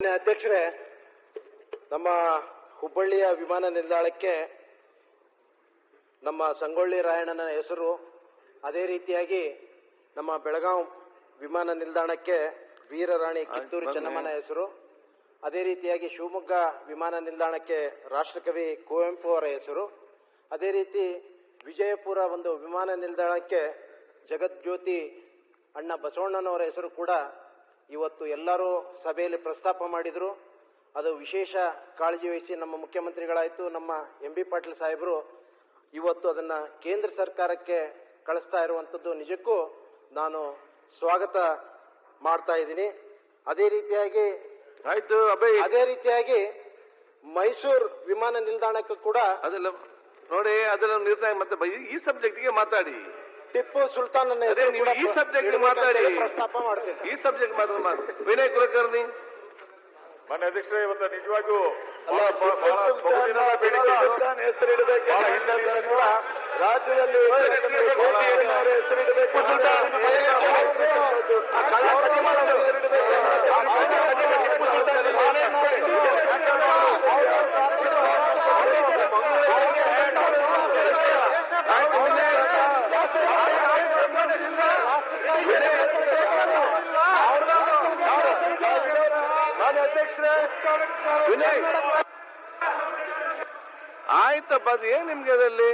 ಅಧ್ಯಕ್ಷರೇ ನಮ್ಮ ಹುಬ್ಬಳ್ಳಿಯ ವಿಮಾನ ನಿಲ್ದಾಣಕ್ಕೆ ನಮ್ಮ ಸಂಗೊಳ್ಳಿ ರಾಯಣ್ಣನ ಹೆಸರು ಅದೇ ರೀತಿಯಾಗಿ ನಮ್ಮ ಬೆಳಗಾಂ ವಿಮಾನ ನಿಲ್ದಾಣಕ್ಕೆ ವೀರರಾಣಿ ಕಿತ್ತೂರು ಚೆನ್ನಮ್ಮನ ಹೆಸರು. ಅದೇ ರೀತಿಯಾಗಿ ಶಿವಮೊಗ್ಗ ವಿಮಾನ ನಿಲ್ದಾಣಕ್ಕೆ ರಾಷ್ಟ್ರಕವಿ ಕುವೆಂಪು ಅವರ ಹೆಸರು. ಅದೇ ರೀತಿ ವಿಜಯಪುರ ಒಂದು ವಿಮಾನ ನಿಲ್ದಾಣಕ್ಕೆ ಜಗಜ್ಯೋತಿ ಅಣ್ಣ ಬಸವಣ್ಣನವರ ಹೆಸರು ಕೂಡ ಇವತ್ತು ಎಲ್ಲರೂ ಸಭೆಯಲ್ಲಿ ಪ್ರಸ್ತಾಪ ಮಾಡಿದರು. ಅದು ವಿಶೇಷ ಕಾಳಜಿ ವಹಿಸಿ ನಮ್ಮ ಮುಖ್ಯಮಂತ್ರಿಗಳಾಯಿತು ನಮ್ಮ ಎಂ ಬಿ ಪಾಟೀಲ್ ಸಾಹೇಬರು ಇವತ್ತು ಅದನ್ನು ಕೇಂದ್ರ ಸರ್ಕಾರಕ್ಕೆ ಕಳಿಸ್ತಾ ಇರುವಂಥದ್ದು ನಿಜಕ್ಕೂ ನಾನು ಸ್ವಾಗತ ಮಾಡ್ತಾ ಇದ್ದೀನಿ. ಅದೇ ರೀತಿಯಾಗಿ ಆಯ್ತು ಅದೇ ರೀತಿಯಾಗಿ ಮೈಸೂರು ವಿಮಾನ ನಿಲ್ದಾಣಕ್ಕೂ ಕೂಡ ಅದೆಲ್ಲ ನೋಡಿ ಅದೆಲ್ಲ ನಿರ್ಣಯ ಮತ್ತೆ ಈ- ಈ ಸಬ್ಜೆಕ್ಟ್ಗೆ ಮಾತಾಡಿ. ಟಿಪ್ಪು ಸುಲ್ತಾನ್ ಹೆಸರು ಈ ಸಬ್ಜೆಕ್ಟ್ ಮಾತಾಡಿ. ಪ್ರಸ್ತಾಪ ಮಾಡ್ತೀನಿ. ಈ ಸಬ್ಜೆಕ್ಟ್ ಮಾತ್ರ ಮಾತು ವಿನಯ್ ಕುಲಕರ್ಣಿ. ಮನೆ ಅಧ್ಯಕ್ಷರೇ ಇವತ್ತು ನಿಜವಾಗಿಯೂ ಹೆಸರಿಡಬೇಕು. ರಾಜ್ಯದಲ್ಲಿ ಬಹಳ- ಬಹಳ ಟಿಪ್ಪು ಸುಲ್ತಾನ್ ಬಹುದಿನದ ಬೇಡಿಕೆ ಇದು. ಸುಲ್ತಾನ್ ಹೆಸರಿಡಬೇಕು ಬಹಳ ಹಿಂದಿನಿಂದ ಕೂಡ ರಾಜ್ಯದಲ್ಲಿ ಗೋಪಿಯಣ್ಣವರ ಹೆಸರಿಡಬೇಕು ಆ ಕಳ್ಳ ಕಸಿಮಾಳನ ಹೆಸರಿಡಬೇಕು ಮಾನ್ಯ ಅಧ್ಯಕ್ಷರೇ ವಿನಯ್. ಆಯ್ತಪ್ಪ ಅದು ಏನ್ ನಿಮ್ಗೆ ಅದಲ್ಲಿ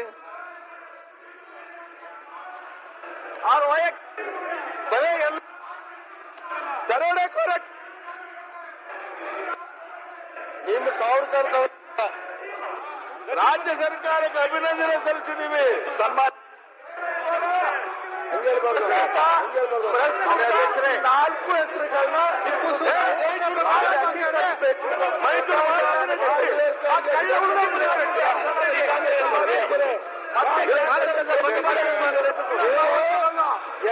ನಿಮ್ ಸಾವಿರ ಬರೀ ಎಲ್ಲ ದರೋಡೆಕೋರ ನಿಮ್ಮ ಸಾವರ್ಕರ್ ರಾಜ್ಯ ಸರ್ಕಾರಕ್ಕೆ ಅಭಿನಂದನೆ ಸಲ್ಲಿಸಿದೀವಿ ಸನ್ಮಾನ ನಾಲ್ಕು ಹೆಸರುಗಳನ್ನ ಟಿಪ್ಪು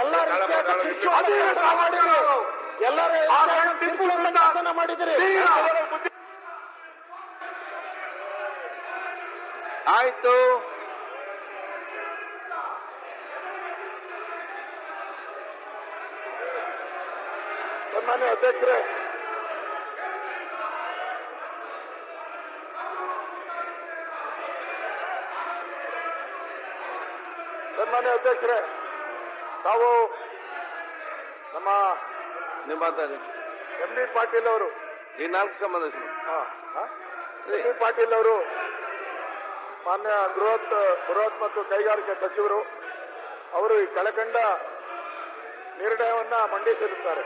ಎಲ್ಲರ ಎಲ್ಲರ ತಿರ್ಚುವಂತ ಕೆಲಸನ ಮಾಡಿದ್ರಿ ಆಯ್ತು. ಸನ್ಮಾನ್ಯ ಅಧ್ಯಕ್ಷರೇ. ಸನ್ಮಾನ್ಯ ಅಧ್ಯಕ್ಷರೇ ತಾವು ನಮ್ಮ ನೀವು ಮಾತಾಡಿ. ಎಂ ಬಿ ಪಾಟೀಲ್ ಅವರು. ಈ ನಾಲ್ಕು ಸಂಬಂಧ ಎಂ ಬಿ ಪಾಟೀಲ್ ಅವರು ಮಾನ್ಯ ಬೃಹತ್ ಬೃಹತ್ ಮತ್ತು ಕೈಗಾರಿಕೆ ಸಚಿವರು ಅವರು ಈ ಕಳಕಂಡ ನಿರ್ಣಯವನ್ನ ಮಂಡಿಸಿರುತ್ತಾರೆ.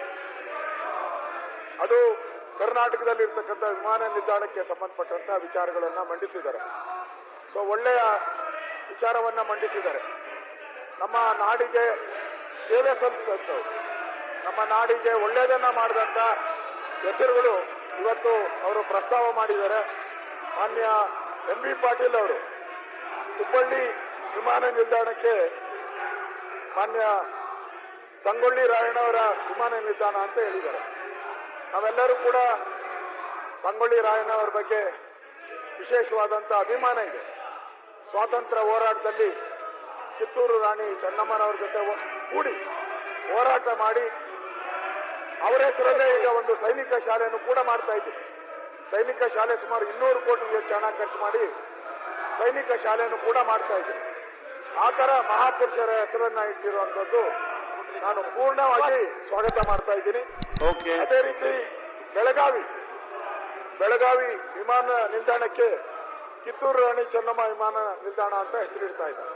ಅದು ಕರ್ನಾಟಕದಲ್ಲಿ ಇರ್ತಕ್ಕಂಥ ವಿಮಾನ ನಿಲ್ದಾಣಕ್ಕೆ ಸಂಬಂಧಪಟ್ಟಂತಹ ವಿಚಾರಗಳನ್ನ ಮಂಡಿಸಿದ್ದಾರೆ. ಸೊ ಒಳ್ಳೆಯ ವಿಚಾರವನ್ನ ಮಂಡಿಸಿದ್ದಾರೆ. ನಮ್ಮ ನಾಡಿಗೆ ಸೇವೆ ಸಲ್ಲಿಸಿದಂಥವ್ರು ನಮ್ಮ ನಾಡಿಗೆ ಒಳ್ಳೆಯದನ್ನ ಮಾಡಿದಂಥ ಹೆಸರುಗಳು ಇವತ್ತು ಅವರು ಪ್ರಸ್ತಾವ ಮಾಡಿದ್ದಾರೆ. ಮಾನ್ಯ ಎಂ ಬಿ ಪಾಟೀಲ್ ಅವರು, ಹುಬ್ಬಳ್ಳಿ ವಿಮಾನ ನಿಲ್ದಾಣಕ್ಕೆ ಮಾನ್ಯ ಸಂಗೊಳ್ಳಿ ರಾಯಣ್ಣವರ ವಿಮಾನ ನಿಲ್ದಾಣ ಅಂತ ಹೇಳಿದ್ದಾರೆ. ನಾವೆಲ್ಲರೂ ಕೂಡ ಸಂಗೊಳ್ಳಿ ರಾಯಣ್ಣವರ ಬಗ್ಗೆ ವಿಶೇಷವಾದಂಥ ಅಭಿಮಾನ ಇದೆ. ಸ್ವಾತಂತ್ರ್ಯ ಹೋರಾಟದಲ್ಲಿ ಕಿತ್ತೂರು ರಾಣಿ ಚೆನ್ನಮ್ಮನವ್ರ ಜೊತೆ ಕೂಡಿ ಹೋರಾಟ ಮಾಡಿ ಅವರ ಹೆಸರಲ್ಲೇ ಈಗ ಒಂದು ಸೈನಿಕ ಶಾಲೆಯನ್ನು ಕೂಡ ಮಾಡ್ತಾ ಇದ್ದೀವಿ. ಸೈನಿಕ ಶಾಲೆ ಸುಮಾರು ಇನ್ನೂರು ಕೋಟಿ ಹೆಚ್ಚು ಹಣ ಖರ್ಚು ಮಾಡಿ ಸೈನಿಕ ಶಾಲೆಯನ್ನು ಕೂಡ ಮಾಡ್ತಾ ಇದ್ದೀವಿ. ಆ ಥರ ಮಹಾಪುರುಷರ ಹೆಸರನ್ನ ಇಟ್ಟಿರುವಂತದ್ದು ನಾನು ಪೂರ್ಣವಾಗಿ ಸ್ವಾಗತ ಮಾಡ್ತಾ ಇದ್ದೀನಿ. ಓಕೆ ಅದೇ ರೀತಿ ಬೆಳಗಾವಿ ಬೆಳಗಾವಿ ವಿಮಾನ ನಿಲ್ದಾಣಕ್ಕೆ ಕಿತ್ತೂರು ರಾಣಿ ಚೆನ್ನಮ್ಮ ವಿಮಾನ ನಿಲ್ದಾಣ ಅಂತ ಹೆಸರಿಡ್ತಾ ಇದ್ದಾರೆ.